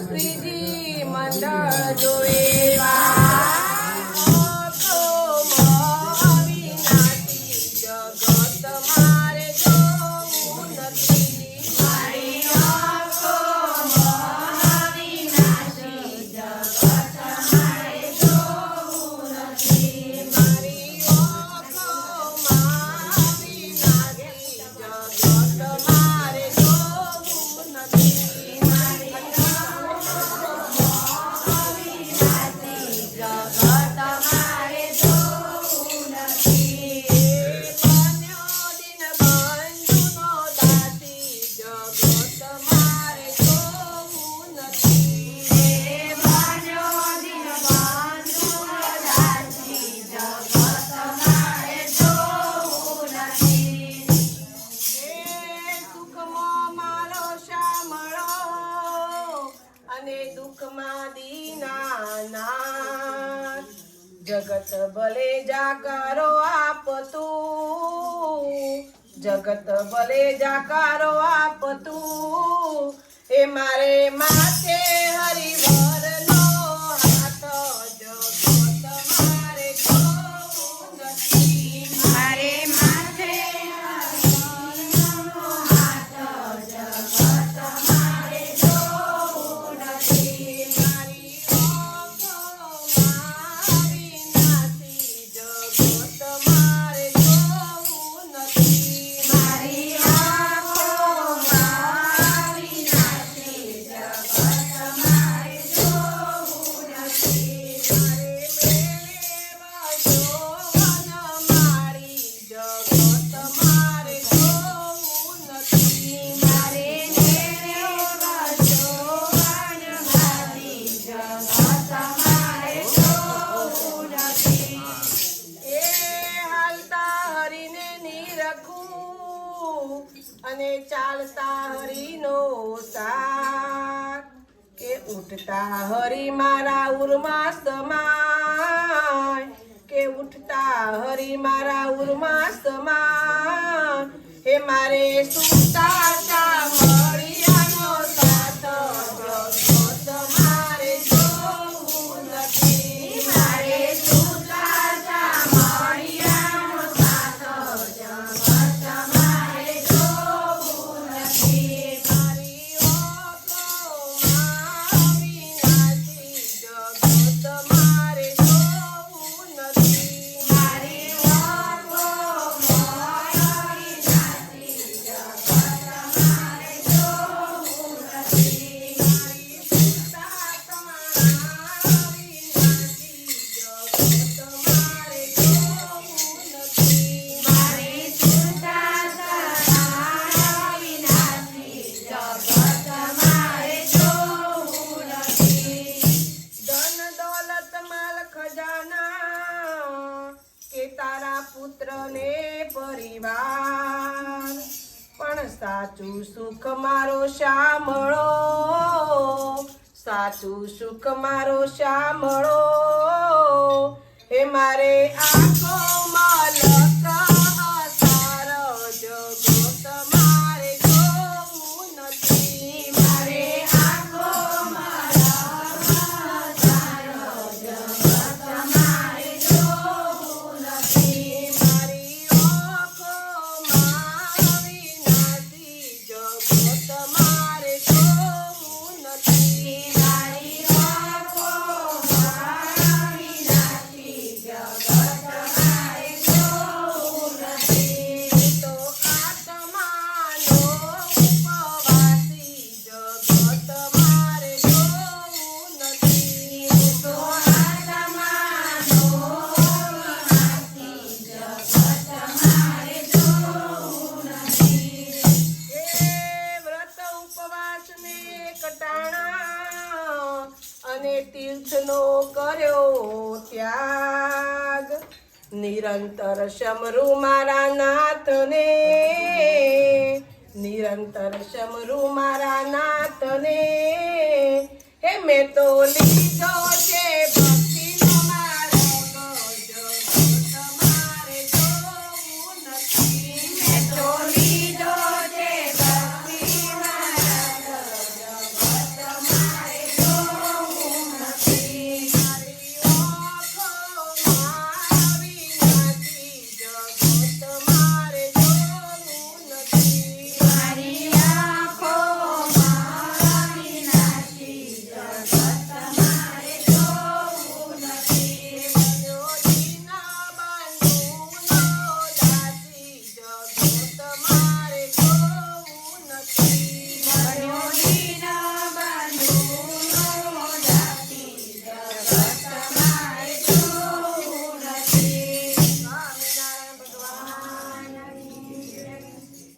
શ્રીજી મંડળ જોયેલા જગત ભલે જાકારો આપતું. જગત ભલે જાકારો આપતું. એ મારે માથે હરિવા અને ચાલતા હરિનો સાર કે ઉઠતા હરી મારા ઉર્મા સમાય કે ઉઠતા હરી મારા ઉર્મા સમાય હે મારે સુતા પ્રજાના કે તારા પુત્રને પરિવાર? પણ સાચું સુખ મારો શામળો સાચું સુખ મારો શામળો હે મારે આખો નિરંતર શમરુ મારા નાથને નિરંતર શમરુ મારા નાથને હે મેં તો લીધો છે